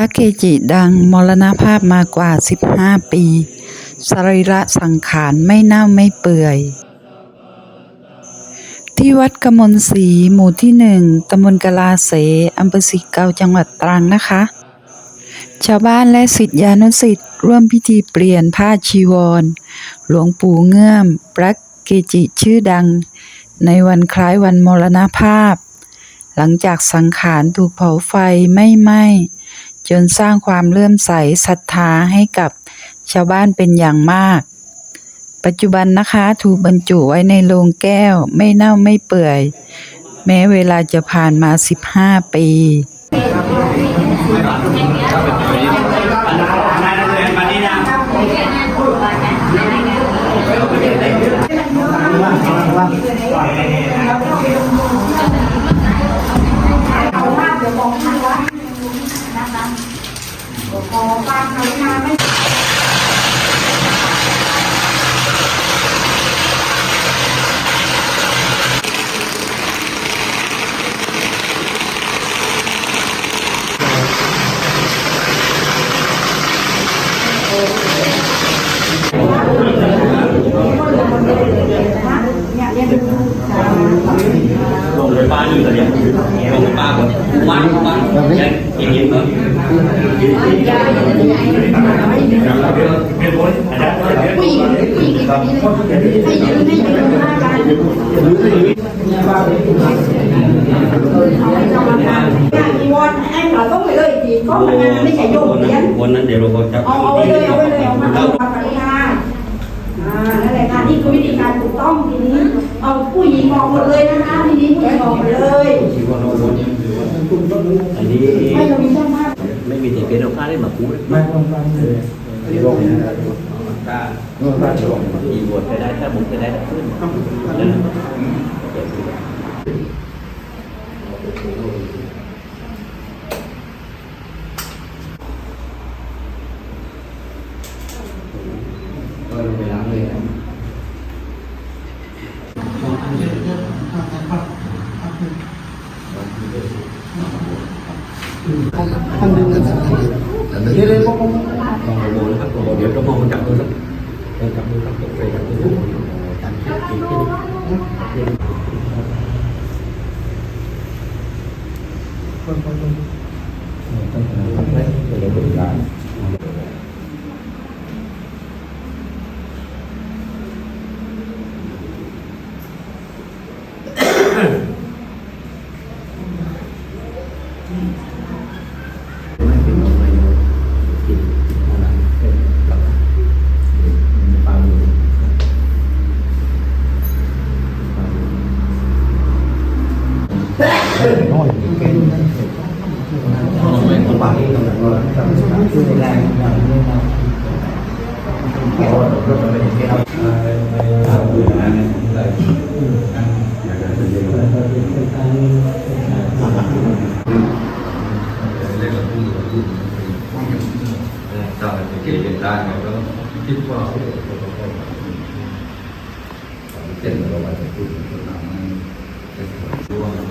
ระเกจิดังมรณภาพมากว่า 15 ปี สรีระสังขารไม่เน่าไม่เปื่อย ที่วัดกมลศรีหมู่ที่หนึ่งตำบลกะลาเสอำเภอสิเกาจังหวัดตรังนะคะ ชาวบ้านและศิษยานุศิษย์ร่วมพิธีเปลี่ยนผ้าชีวร หลวงปู่เงื่อมพระเกจิชื่อดัง ในวันคล้ายวันมรณภาพ หลังจากสังขารถูกเผาไฟไม่ไหม้ จนสร้างความเลื่อมใสศรัทธาให้กับชาวบ้านเป็นอย่างมาก ปัจจุบันนะคะถูกบรรจุไว้ในโลงแก้วไม่เน่าไม่เปื่อย แม้เวลาจะผ่านมา 15 ปีลงไปบ้านอยู่แต่เนี่ ลงไปบ้านก่อนบ้านบ้านยังยังยินเนาะจีวร anh nói không phải lời thì có mà nga mới chạy vô วัน một นั้น tiếng วันนั้นเดี๋ยวเราก็จะเอาเอาไว้เลยเอาไว้เลยเอามาเอาปากกาอ่านั่นแหละ ค่ะนี่คือวิธีการถูกต้องทีนี้เอาผู้หญิงมองหมดเลยนะคะทีนี้ผู้หญิงมองหมดเลยอันนี้ไม่เรามีช่างภาพไม่มีแต่เป็นเราค่าได้มาพูดไม่ต้องฟังเลยลงถ้าอีบวชไปได้ถ้าบุกไปได้ถ้าขึ้น เดี๋ยวเลยพวกผมต้อง โมนะครับเดี๋ยวต้องมองจับดูสั คิดว่าเจ็ดเราไปพูดทำให้เป็นร่วมแต่ก็เป็นร่วมร่วมร่วมร่วมร่วมแบบที่มันทำเหมือนกันที่เรา ได้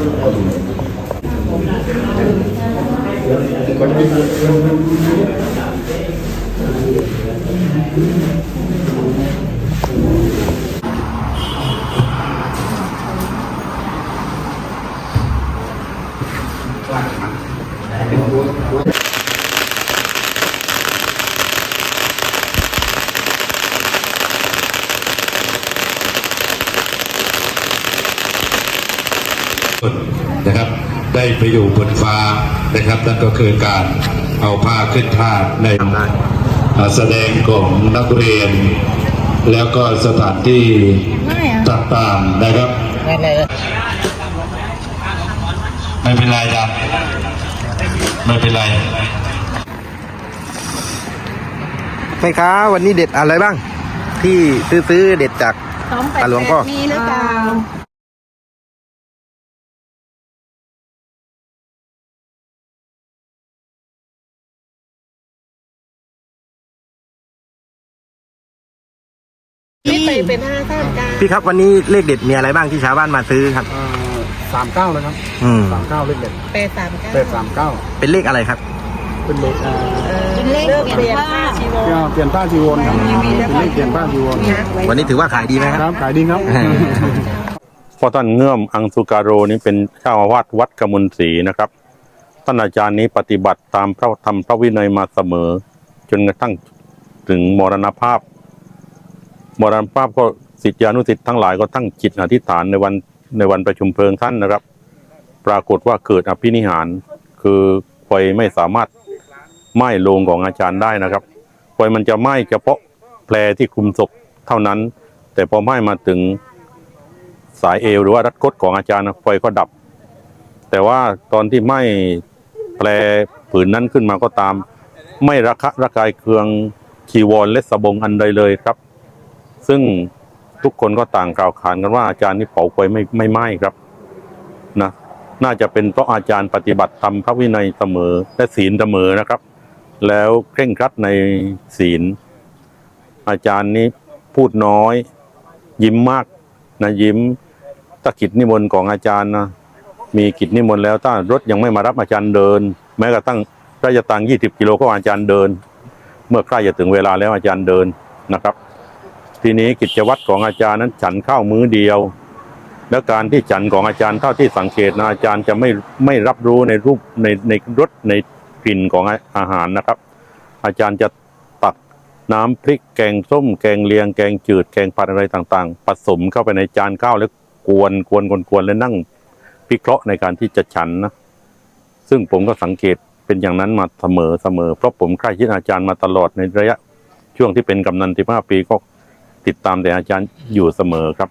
Thank you. Cài tụng นะครับ ได้ไปอยู่บนฟ้านะครับ นั่นก็คือการเอาผ้าขึ้นท่าในอ่าแสดงของนักเรียน แล้วก็สถานที่ต่างๆนะครับ ไม่เป็นไรนะไม่เป็นไรแม่ค้าวันนี้เด็ดอะไรบ้าง ที่ซื้อซื้อเด็ดจากตาหลวงพ่อมีหรือเปล่า พี่ครับวันนี้เลขเด็ดมีอะไรบ้างที่ชาวบ้านมาซื้อครับ สามเก้าเลยครับอืมสามเก้าเลขเด็ดแปดสามเก้าแปดสามเก้าเป็นเลขอะไรครับ เป็นเลขเอ่อเป็นเลขเปลี่ยนผ้าชีวร เปลี่ยนป้าจีวรครับเป็นเลขเปลี่ยนป้าจีวรวันนี้ถือว่าขายดีไหมคครัรับบ ขายดีครับ เพราะท่านเงื่อมอังสุการโรนี้เป็นเจ้าอาวาสวัดกมลศรีนะครับท่านอาจารย์นี้ปฏิบัติตามพระธรรมพระวินัยมาเสมอ จนกระทั่งถึงมรณภาพ มรณภาพก็สิทธิานุสิทธิ์ทั้งหลายก็ตั้งจิตอธิษฐานในวันในวันประชุมเพลิงท่านนะครับ ปรากฏว่าเกิดอภินิหาร คือไฟไม่สามารถไหม้โลงของอาจารย์ได้นะครับไฟมันจะไหม้เฉพาะแผลที่คลุมศพเท่านั้น แต่พอไหม้มาถึงสายเอวหรือว่ารัดคดของอาจารย์ไฟก็ดับ แต่ว่าตอนที่ไหม้แปลผืนนั้นขึ้นมาก็ตาม ไม่ระคะระกายเคืองชีวรและสบงอันใดเลยครับ ซึ่งทุกคนก็ต่างกล่าวขานกันว่าอาจารย์นี่เผาไฟไม่ไม่ไหม้ครับนะน่าจะเป็นเพราะอาจารย์ปฏิบัติธรรมพระวินัยเสมอและศีลเสมอนะครับ แล้วเคร่งครัดในศีล อาจารย์นี้พูดน้อย ยิ้มมากนะยิ้มถ้ากิจนิมนต์ของอาจารย์นะมีกิจนิมนต์แล้วถ้ารถยังไม่มารับอาจารย์เดิน แม้กระทั่งระยะทาง 20 กิโลก็อาจารย์เดิน เมื่อใกล้จะถึงเวลาแล้วอาจารย์เดินนะครับ ทีนี้กิจวัตรของอาจารย์นั้นฉันข้าวมื้อเดียว แล้วการที่ฉันของอาจารย์เท่าที่สังเกตนะอาจารย์จะไม่ไม่รับรู้ในรูปในในรสในกลิ่นของอาหารนะครับ อาจารย์จะตักน้ำพริกแกงส้ม แกงเลียงแกงจืดแกงผัดอะไรต่างๆ ผสมเข้าไปในจานข้าวแล้วกวนกวนกวนกวนแล้วนั่งพิเคราะห์ในการที่จะฉันนะซึ่งผมก็สังเกตเป็นอย่างนั้นมาเสมอเสมอเพราะผมใกล้ชิดอาจารย์มาตลอดในระยะช่วงที่เป็นกำนันที่ห้าปีก็ ติดตามแต่อาจารย์อยู่เสมอครับ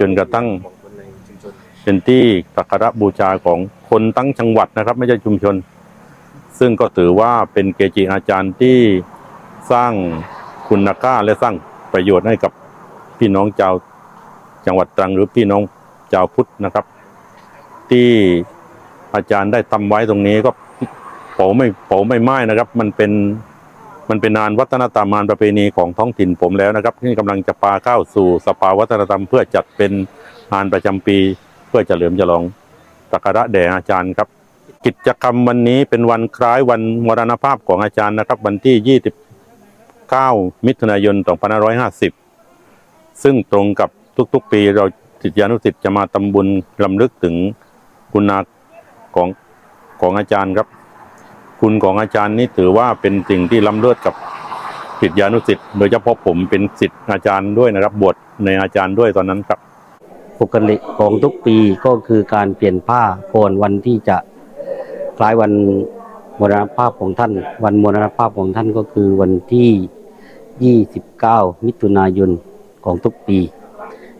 จนกระทั่งเป็นที่สักการะบูชาของคนทั้งจังหวัดนะครับ ไม่ใช่ชุมชน ซึ่งก็ถือว่าเป็นเกจิอาจารย์ที่สร้างคุณค่าและสร้างประโยชน์ให้กับพี่น้องชาวจังหวัดตรังหรือพี่น้องชาวพุทธนะครับ ที่อาจารย์ได้ทำไว้ตรงนี้ก็เผาไม่เผาไม่ไหม้นะครับ มันเป็น มันเป็นงานวัฒนธรรมงานประเพณีของท้องถิ่นผมแล้วนะครับ ที่กำลังจะปาเข้าสู่สภาวัฒนธรรม เพื่อจัดเป็นงานประจำปี เพื่อเฉลิมฉลองสักการะแด่อาจารย์ครับ กิจกรรมวันนี้เป็นวันคล้ายวันมรณภาพของอาจารย์นะครับ วันที่ 29 มิถุนายน 2550 ซึ่งตรงกับทุกๆ ปีเราศิษยานุศิษย์จะมาตำบุญลำลึกถึงคุณาของของอาจารย์ครับ คุณของอาจารย์นี่ถือว่าเป็นสิ่งที่ล้ำเลิศกับศิษยานุศิษย์โดยเฉพาะผมเป็นศิษย์อาจารย์ด้วยนะครับบวชในอาจารย์ด้วยตอนนั้นครับปกติของทุกปีก็คือการเปลี่ยนผ้าก่อนวันที่จะคล้ายวันมรณภาพของท่าน วันมรณภาพของท่านก็คือวันที่ 29 มิถุนายนของทุกปี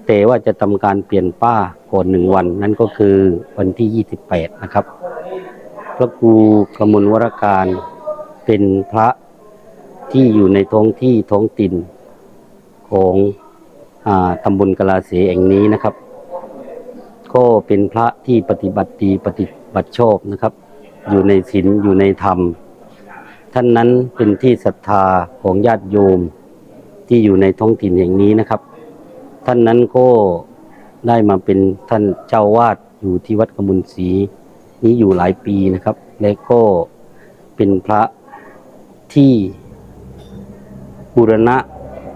แต่ว่าจะทำการเปลี่ยนผ้าก่อนหนึ่งวันนั่นก็คือวันที่ 28 นะครับ พระครูกมลวรการเป็นพระที่อยู่ในท้องที่ท้องถิ่นของอตำบลกลาเสแห่งนี้นะครับ ก็เป็นพระที่ปฏิบัติดีปฏิบัติชอบนะครับ อยู่ในศีลอยู่ในธรรม ท่านนั้นเป็นที่ศรัทธาของญาติโยมที่อยู่ในท้องถิ่นแห่งนี้นะครับ ท่านนั้นก็ได้มาเป็นท่านเจ้าวาดอยู่ที่วัดกมุลศรี นี้อยู่หลายปีนะครับ และก็เป็นพระที่บูรณะ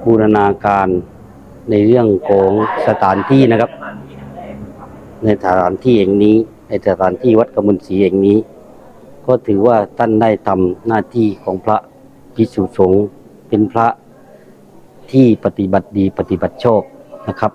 บูรณาการในเรื่องของสถานที่นะครับ ในสถานที่แห่งนี้ ในสถานที่วัดกมุลศรีแห่งนี้ ก็ถือว่าท่านได้ทำหน้าที่ของพระภิกษุสงฆ์เป็นพระที่ปฏิบัติดีปฏิบัติชอบนะครับ